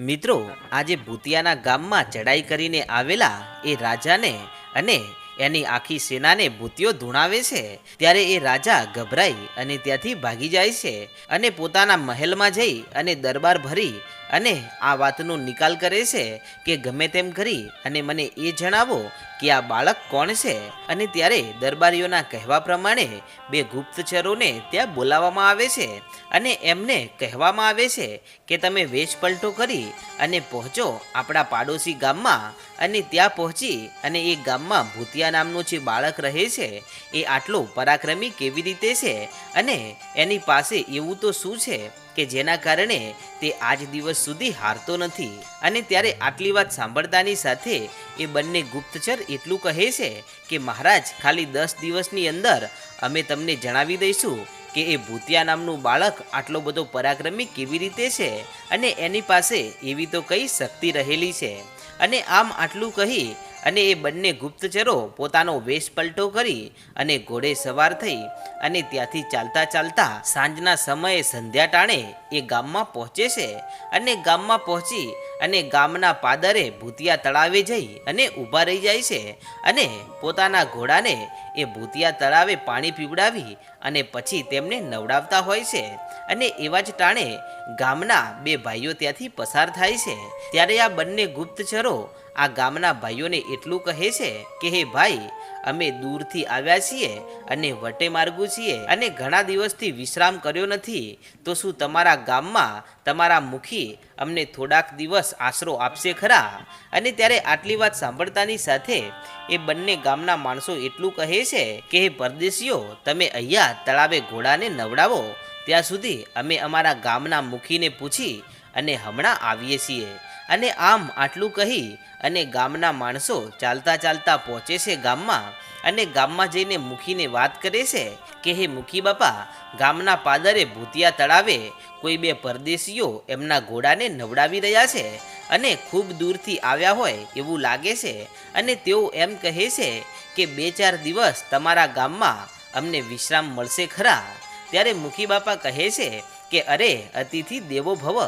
મિત્રો, આજે ભૂતિયાના ગામમાં ચડાઈ કરીને આવેલા એ રાજાને અને એની આખી સેનાને ભૂતિયો ધૂણાવે છે. ત્યારે એ રાજા ગભરાઈ અને ત્યાંથી ભાગી જાય છે અને પોતાના મહેલમાં જઈ અને દરબાર ભરી અને આ વાતનો નિકાલ કરે છે કે ગમે તેમ કરી અને મને એ જણાવો કે આ બાળક કોણ છે. અને ત્યારે દરબારીઓના કહેવા પ્રમાણે બે ગુપ્તચરોને ત્યાં બોલાવવામાં આવે છે અને એમને કહેવામાં આવે છે કે તમે વેશ કરી અને પહોંચો આપણા પાડોશી ગામમાં અને ત્યાં પહોંચી અને એ ગામમાં ભૂતિયા નામનું જે બાળક રહે છે એ આટલો પરાક્રમી કેવી રીતે છે અને એની પાસે એવું તો શું છે? કે જેના કારણે તે આજ દિવસ સુધી હારતો નથી. અને ત્યારે આટલી વાત સાંભળતાની સાથે એ બંને ગુપ્તચર એટલું કહે છે કે, મહારાજ, ખાલી દસ દિવસની અંદર અમે તમને જણાવી દઈશું કે એ ભૂતિયા નામનું બાળક આટલો બધો પરાક્રમી કેવી રીતે છે અને એની પાસે એવી તો કઈ શક્તિ રહેલી છે. અને આમ આટલું કહી અને એ બંને ગુપ્તચરો પોતાનો વેશ પલટો કરી અને ઘોડે સવાર થઈ અને ત્યાંથી ચાલતા ચાલતા સાંજના સમયે સંધ્યા ટાણે એ ગામમાં પહોંચે છે. અને ગામમાં પહોંચી અને ગામના પાદરે ભૂતિયા તળાવે જઈ અને ઊભા રહી જાય છે અને પોતાના ઘોડાને એ ભૂતિયા તળાવે પાણી પીવડાવી અને પછી તેમને નવડાવતા હોય છે. અને એવા જ ટાણે ગામના બે ભાઈઓ ત્યાંથી પસાર થાય છે. ત્યારે આ બંને ગુપ્તચરો આ ગામના ભાઈઓને એટલું કહે છે કે, હે ભાઈ, અમે દૂરથી આવ્યા છીએ અને વટે માર્ગુ છીએ અને ઘણા દિવસથી વિશ્રામ કર્યો નથી. તો શું તમારા ગામમાં તમારા મુખી અમને થોડાક દિવસ આશરો આપશે ખરા? અને ત્યારે આટલી વાત સાંભળતાની સાથે એ બંને ગામના માણસો એટલું કહે છે કે, હે પરદેશીઓ, તમે અહીંયા તળાવે ઘોડાને નવડાવો. ત્યાં સુધી અમે અમારા ગામના મુખીને પૂછી અને હમણાં આવીએ છીએ. અને આમ આટલું કહી અને ગામના માણસો ચાલતા ચાલતા પહોંચે છે ગામમાં અને ગામમાં જઈને મુખીને વાત કરે છે કે, હે મુખી બાપા, ગામના પાદરે ભૂતિયા તળાવે કોઈ બે પરદેશીઓ એમના ઘોડાને નવડાવી રહ્યા છે અને ખૂબ દૂરથી આવ્યા હોય એવું લાગે છે અને તેઓ એમ કહે છે કે, બે ચાર દિવસ તમારા ગામમાં અમને વિશ્રામ મળશે ખરા. ત્યારે મુખી બાપા કહે છે કે, અરે, અતિથિ દેવો ભવ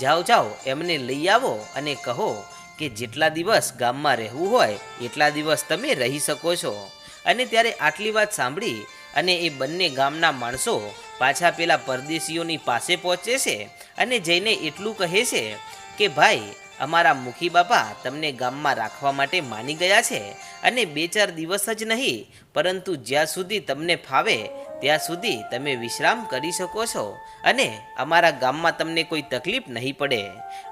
જાઓ જાઓ, એમને લઈ આવો અને કહો કે જેટલા દિવસ ગામમાં રહેવું હોય, એટલા દિવસ તમે રહી શકો છો. અને ત્યારે આટલી વાત સાંભળી અને એ બંને ગામના માણસો પાછા પેલા પરદેશીઓની પાસે પહોંચે છે અને જઈને એટલું કહે છે કે, ભાઈ અમારા મુખી બાપા તમને ગામમાં રાખવા માટે માની ગયા છે અને બે ચાર દિવસ જ નહીં, પરંતુ જ્યાં સુધી તમને ફાવે, ત્યાં સુધી તમે વિશ્રામ કરી શકો છો અને અમારા ગામમાં તમને કોઈ તકલીફ નહીં પડે.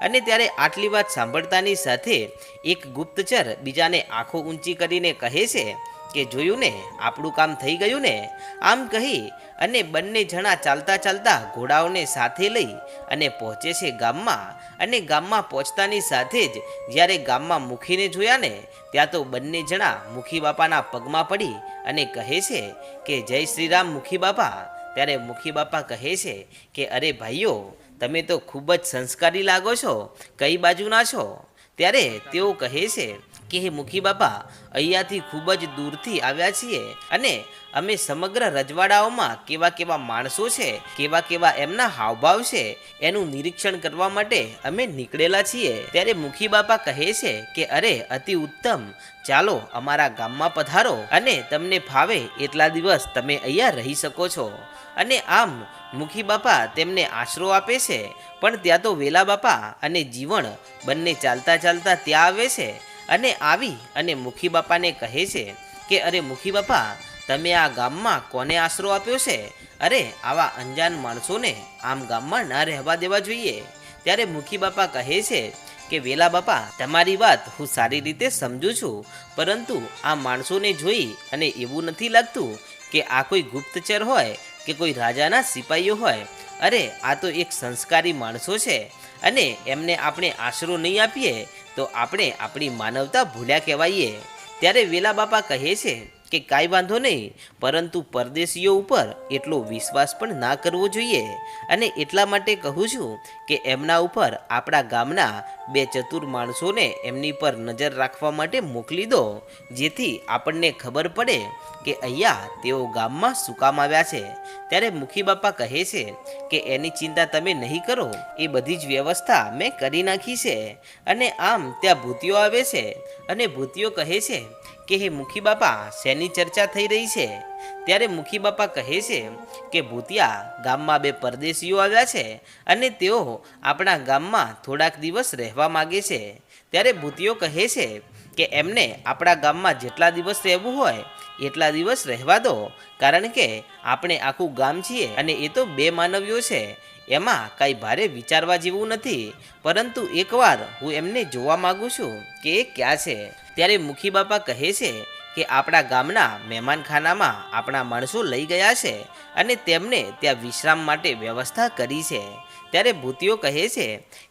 અને ત્યારે આટલી વાત સાંભળતાની સાથે એક ગુપ્તચર બીજાને આંખો ઊંચી કરીને કહે છે કે જોયું ને, આપણું કામ થઈ ગયું ને? આમ કહી અને બંને જણા ચાલતા ચાલતા ઘોડાઓને સાથે લઈ અને પહોંચે છે ગામમાં. અને ગામમાં પહોંચતાની સાથે જ જ્યારે ગામમાં મુખીને જોયા ને, ત્યાં તો બંને જણા મુખી બાપાના પગમાં પડી અને કહે છે કે, જય શ્રીરામ મુખી બાપા. ત્યારે મુખી બાપા કહે છે કે, અરે ભાઈઓ, તમે તો ખૂબ જ સંસ્કારી લાગો છો, કઈ બાજુના છો? ત્યારે તેઓ કહે છે કે હે મુખી બાપા, અહીંયાથી ખૂબ જ દૂરથી આવ્યા છીએ અને અમે સમગ્ર રજવાડાઓમાં કેવા કેવા માણસો છે, કેવા કેવા એમના હાવભાવ છે, એનું નિરીક્ષણ કરવા માટે અમે નીકળેલા છીએ. ત્યારે મુખી બાપા કહે છે કે, અરે, અતિ ઉત્તમ. ચાલો અમારા ગામમાં પધારો અને તમને ફાવે એટલા દિવસ તમે અહીંયા રહી શકો છો. અને આમ મુખી બાપા તેમને આશરો આપે છે. પણ ત્યાં તો વેલા બાપા અને જીવણ બંને ચાલતા ચાલતા ત્યાં આવે છે. અને આવી અને મુખી બાપાને કહે છે કે, અરે મુખી બાપા તમે આ ગામમાં કોને આશરો આપ્યો છે? અરે, આવા અંજાન માણસોને આમ ગામમાં ના રહેવા દેવા જોઈએ. ત્યારે મુખી બાપા કહે છે કે, વેલા બાપા, તમારી વાત હું સારી રીતે સમજુ છું, પરંતુ આ માણસોને જોઈ અને એવું નથી લાગતું કે આ કોઈ ગુપ્તચર હોય કે કોઈ રાજાના સિપાહીઓ હોય. અરે, આ તો એક સંસ્કારી માણસો છે અને એમને આપણે આશરો નહીં આપીએ તો આપણે આપણી માનવતા ભૂલ્યા કહેવાઈએ. ત્યારે વેલા બાપા કહે છે કે કાંઈ વાંધો નહીં, પરંતુ પરદેશીઓ ઉપર એટલો વિશ્વાસ પણ ના કરવો જોઈએ. અને એટલા માટે કહું છું કે એમના ઉપર આપણા ગામના બે ચતુર માણસોને એમની પર નજર રાખવા માટે મોકલી દો, જેથી આપણને ખબર પડે કે અહીંયા તેઓ ગામમાં શું કામ આવ્યા છે. ત્યારે મુખી બાપા કહે છે કે એની ચિંતા તમે નહીં કરો, એ બધી જ વ્યવસ્થા મેં કરી નાખી છે. અને આમ ત્યાં ભૂતિઓ આવે છે. અને ભૂતિઓ કહે છે કે હે મુખી બાપા, શેની ચર્ચા થઈ રહી છે? ત્યારે મુખી બાપા કહે છે કે, ભૂતિયા, ગામમાં બે પરદેશીઓ આવ્યા છે અને તેઓ આપણા ગામમાં થોડાક દિવસ રહેવા માગે છે. ત્યારે ભૂતિયો કહે છે કે, એમને આપણા ગામમાં જેટલા દિવસ રહેવું હોય, એટલા દિવસ રહેવા દો. કારણ કે આપણે આખું ગામ છીએ અને એ તો બે માનવીઓ છે. એમાં કાંઈ ભારે વિચારવા જેવું નથી, પરંતુ એકવાર હું એમને જોવા માગું છું કે એ ક્યાં છે, ત્યારે મુખી બાપા કહે છે કે આપણા ગામના મહેમાનખાનામાં આપણા માણસો લઈ ગયા છે અને તેમને ત્યાં વિશ્રામ માટે વ્યવસ્થા કરી છે. ત્યારે ભૂતિઓ કહે છે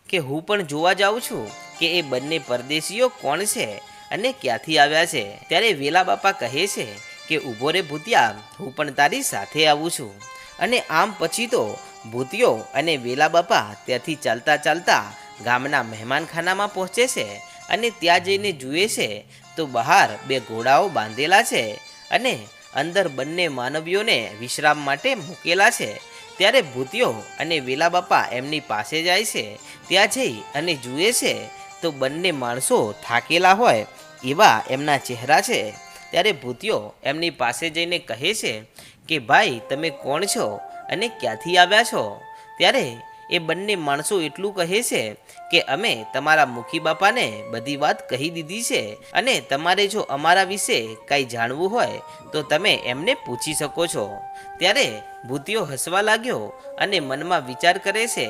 કે હું પણ જોવા જાઉં છું કે એ બંને પરદેશીઓ કોણ છે અને ક્યાંથી આવ્યા છે. ત્યારે વેલા બાપા કહે છે કે ઊભો રે ભૂતિયા, હું પણ તારી સાથે આવું છું. અને આમ પછી તો ભૂતિયો અને વેલા બાપા ત્યાંથી ચાલતા ચાલતા ગામના મહેમાનખાનામાં પહોંચે છે અને ત્યાં જઈને જુએ છે તો બહાર બે ઘોડાઓ બાંધેલા છે અને અંદર બંને માનવીઓને વિશ્રામ માટે મૂકેલા છે. ત્યારે ભૂતિયો અને વેલા બાપા એમની પાસે જાય છે. ત્યાં જઈ અને જુએ છે તો બંને માણસો થાકેલા હોય એવા એમના ચહેરા છે. ત્યારે ભૂતિયો એમની પાસે જઈને કહે છે કે, ભાઈ, તમે કોણ છો? અને ક્યાંથી આવ્યા છો? ત્યારે એ બંને માણસો એટલું કહે છે કે અમે તમારા મુખી બાપાને બધી વાત કહી દીધી છે અને તમારે જો અમારા વિશે કાંઈ જાણવું હોય તો તમે એમને પૂછી શકો છો. ત્યારે ભૂતિયો હસવા લાગ્યો અને મનમાં વિચાર કરે છે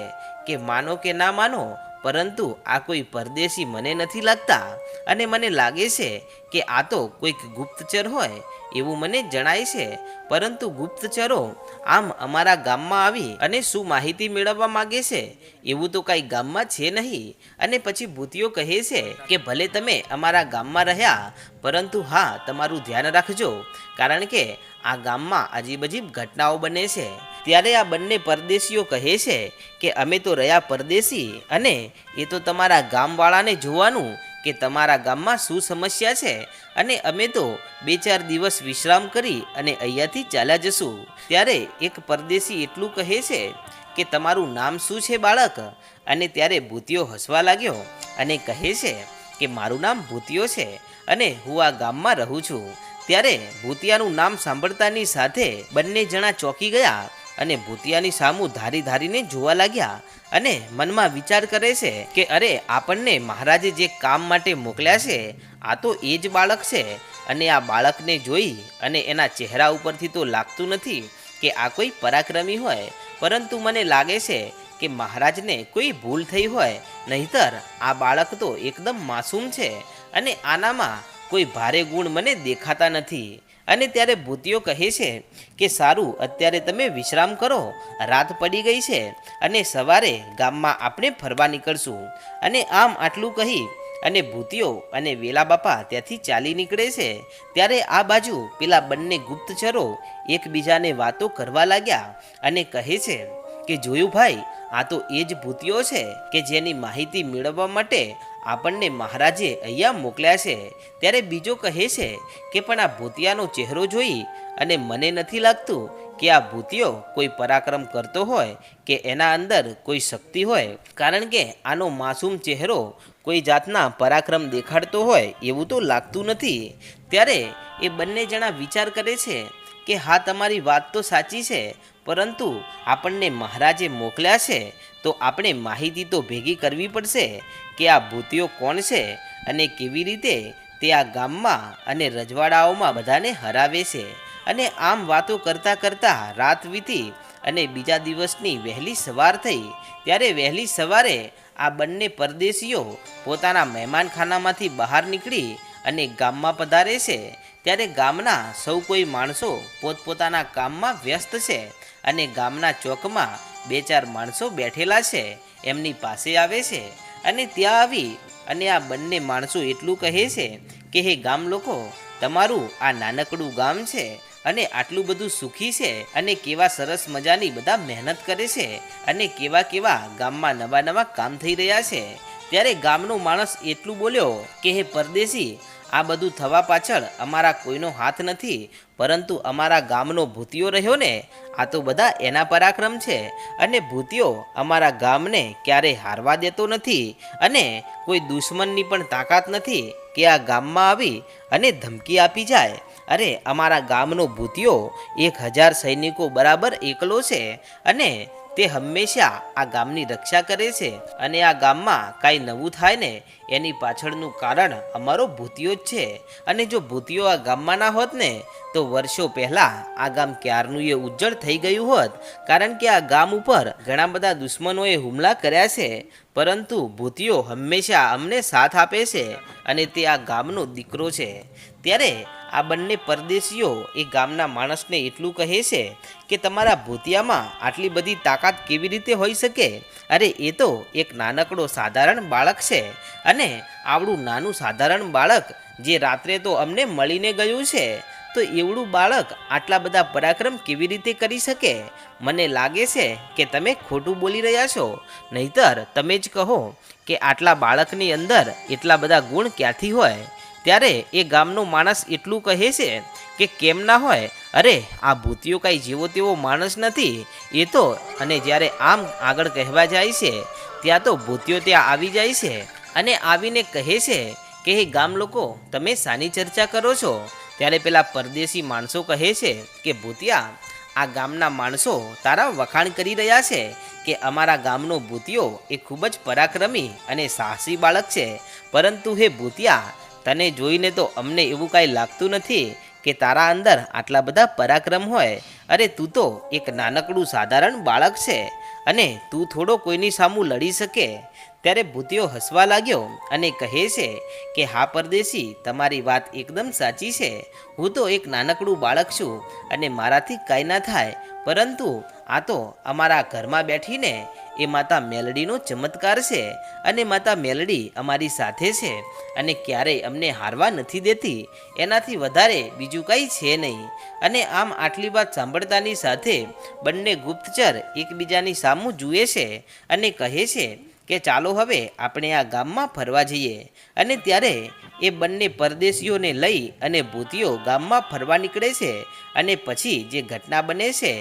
કે માનો કે ના માનો, પરંતુ આ કોઈ પરદેશી મને નથી લાગતા. અને મને લાગે છે કે આ તો કોઈક ગુપ્તચર હોય એવું મને જણાય છે. પરંતુ ગુપ્તચરો આમ અમારા ગામમાં આવી અને શું માહિતી મેળવવા માગે છે? એવું તો કાંઈ ગામમાં છે નહીં. અને પછી ભૂતિઓ કહે છે કે ભલે તમે અમારા ગામમાં રહ્યા, પરંતુ હા, તમારું ધ્યાન રાખજો. કારણ કે આ ગામમાં અજીબ ઘટનાઓ બને છે. ત્યારે આ બંને પરદેશીઓ કહે છે કે અમે તો રહ્યા પરદેશી અને એ તો તમારા ગામવાળાને જોવાનું કે તમારા ગામમાં શું સમસ્યા છે. અને અમે તો બે ચાર દિવસ વિશ્રામ કરી અને અહીંયાથી ચાલ્યા જશું. ત્યારે એક પરદેશી એટલું કહે છે કે, તમારું નામ શું છે, બાળક? અને ત્યારે ભૂતિયો હસવા લાગ્યો અને કહે છે કે, મારું નામ ભૂતિયો છે અને હું આ ગામમાં રહું છું. ત્યારે ભૂતિયાનું નામ સાંભળતાની સાથે બંને જણા ચોંકી ગયા અને ભૂતિયાની સામું ધારી ધારીને જોવા લાગ્યા અને મનમાં વિચાર કરે છે કે અરે, આપણને મહારાજે જે કામ માટે મોકલ્યા છે, આ તો એ જ બાળક છે. અને આ બાળકને જોઈ અને એના ચહેરા ઉપરથી તો લાગતું નથી કે આ કોઈ પરાક્રમી હોય. પરંતુ મને લાગે છે કે મહારાજને કોઈ ભૂલ થઈ હોય. નહીતર આ બાળક તો એકદમ માસૂમ છે અને આનામાં કોઈ ભારે ગુણ મને દેખાતા નથી. અને ત્યારે ભૂતિઓ કહે છે કે, સારું, અત્યારે તમે વિશ્રામ કરો. રાત પડી ગઈ છે અને સવારે ગામમાં આપણે ફરવા નીકળશું. અને આમ આટલું કહી અને ભૂતિઓ અને વેલા બાપા ત્યાંથી ચાલી નીકળે છે. ત્યારે આ બાજુ પેલા બંને ગુપ્તચરો એકબીજાને વાતો કરવા લાગ્યા અને કહે છે કે, જોયું ભાઈ, આ તો એ જ ભૂતિઓ છે કે જેની માહિતી મેળવવા માટે આપણને મહારાજે અહીંયા મોકલ્યા છે. ત્યારે બીજો કહે છે કે પણ આ ભૂતિયાનો ચહેરો જોઈ અને મને નથી લાગતું કે આ ભૂતિયો કોઈ પરાક્રમ કરતો હોય કે એના અંદર કોઈ શક્તિ હોય. કારણ કે આનો માસૂમ ચહેરો કોઈ જાતના પરાક્રમ દેખાડતો હોય એવું તો લાગતું નથી. ત્યારે એ બંને જણા વિચાર કરે છે કે હા, તમારી વાત તો સાચી છે, પરંતુ આપણને મહારાજે મોકલ્યા છે તો આપણે માહિતી તો ભેગી કરવી પડશે કે આ ભૂતિઓ કોણ છે અને કેવી રીતે તે આ ગામમાં અને રજવાડાઓમાં બધાને હરાવે છે. અને આમ વાતો કરતાં કરતાં રાત વીતી અને બીજા દિવસની વહેલી સવાર થઈ. ત્યારે વહેલી સવારે આ બંને પરદેશીઓ પોતાના મહેમાનખાનામાંથી બહાર નીકળી અને ગામમાં પધારે છે. ત્યારે ગામના સૌ કોઈ માણસો પોતપોતાના કામમાં વ્યસ્ત છે અને ગામના ચોકમાં બે ચાર માણસો બેઠેલા છે, એમની પાસે આવે છે અને ત્યાં આવી અને આ બંને માણસો એટલું કહે છે કે, હે ગામ લોકો, તમારું આ નાનકડું ગામ છે અને આટલું બધું સુખી છે અને કેવા સરસ મજાની બધા મહેનત કરે છે અને કેવા કેવા ગામમાં નવા નવા કામ થઈ રહ્યા છે. ત્યારે ગામનો માણસ એટલું બોલ્યો કે, હે પરદેશી આ બધું થવા પાછળ અમારા કોઈનો હાથ નથી, પરંતુ અમારા ગામનો ભૂતિયો રહ્યો ને, આ તો બધા એના પરાક્રમ છે. અને ભૂતિયો અમારા ગામને ક્યારેય હારવા દેતો નથી અને કોઈ દુશ્મનની પણ તાકાત નથી કે આ ગામમાં આવી અને ધમકી આપી જાય. અરે, અમારા ગામનો ભૂતિયો એક હજાર સૈનિકો બરાબર એકલો છે અને તે હંમેશા આ ગામની રક્ષા કરે છે અને આ ગામમાં કાંઈ નવું થાય ને એની પાછળનું કારણ અમારો ભૂતિયો જ છે. અને જો ભૂતિયો આ ગામમાં ના હોત ને, તો વર્ષો પહેલાં આ ગામ ક્યારનું એ ઉજ્જળ થઈ ગયું હોત. કારણ કે આ ગામ ઉપર ઘણા બધા દુશ્મનોએ હુમલા કર્યા છે. પરંતુ ભૂતિયો હંમેશા અમને સાથ આપે છે અને તે આ ગામનો દીકરો છે. ત્યારે આ બંને પરદેશીઓ એ ગામના માણસને એટલું કહે છે કે તમારા ભૂતિયામાં આટલી બધી તાકાત કેવી રીતે હોઈ શકે? અરે, એ તો એક નાનકડો સાધારણ બાળક છે અને આવડું નાનું સાધારણ બાળક જે રાત્રે તો અમને મળીને ગયું છે. તો એવડું બાળક આટલા બધા પરાક્રમ કેવી રીતે કરી શકે? મને લાગે છે કે તમે ખોટું બોલી રહ્યા છો. નહીતર તમે જ કહો કે આટલા બાળકની અંદર એટલા બધા ગુણ ક્યાંથી હોય? ત્યારે એ ગામનો માણસ એટલું કહે છે કે કેમ ના હોય? અરે, આ ભૂતિયો કાંઈ જેવો તેવો માણસ નથી. એ તો, અને જ્યારે આમ આગળ કહેવા જાય છે, ત્યાં તો ભૂતિયો ત્યાં આવી જાય છે. અને આવીને કહે છે કે, હે ગામ લોકો, તમે સાની ચર્ચા કરો છો? ત્યારે પેલા પરદેશી માણસો કહે છે કે, ભૂતિયા, આ ગામના માણસો તારા વખાણ કરી રહ્યા છે કે અમારા ગામનો ભૂતિયો એ ખૂબ જ પરાક્રમી અને સાહસી બાળક છે. પરંતુ હે ભૂતિયા તને જોઈને તો અમને એવું કાંઈ લાગતું નથી કે તારા અંદર આટલા બધા પરાક્રમ હોય. અરે તું તો એક નાનકડું સાધારણ બાળક છે અને તું થોડો કોઈની સામું લડી શકે. ત્યારે ભૂતિયો હસવા લાગ્યો અને કહે છે કે, હા પરદેશી, તમારી વાત એકદમ સાચી છે. હું તો એક નાનકડું બાળક છું અને મારાથી કાંઈ ના થાય. પરંતુ આ તો અમારા ઘરમાં બેઠીને એ માતા મેલડીનો ચમત્કાર છે અને માતા મેલડી અમારી સાથે છે અને ક્યારેય અમને હારવા નથી દેતી, એનાથી વધારે બીજું કંઈ છે નહીં. અને આમ આટલી વાત સાંભળતાની સાથે બંને ગુપ્તચર એકબીજાની સામું જુએ છે અને કહે છે કે ચાલો હવે આપણે આ ગામમાં ફરવા જઈએ. અને ત્યારે એ બંને પરદેશીઓને લઈ અને ભૂતિયો ગામમાં ફરવા નીકળે છે અને પછી જે ઘટના બને છે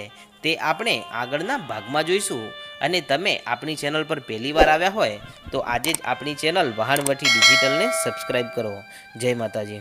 તે આપણે આગળના ભાગમાં જોઈશું. અને તમે આપણી ચેનલ પર પહેલી વાર આવ્યા હોય, તો આજે જ આપણી ચેનલ વહાણવટી ડિજિટલને સબસ્ક્રાઈબ કરો. જય માતાજી.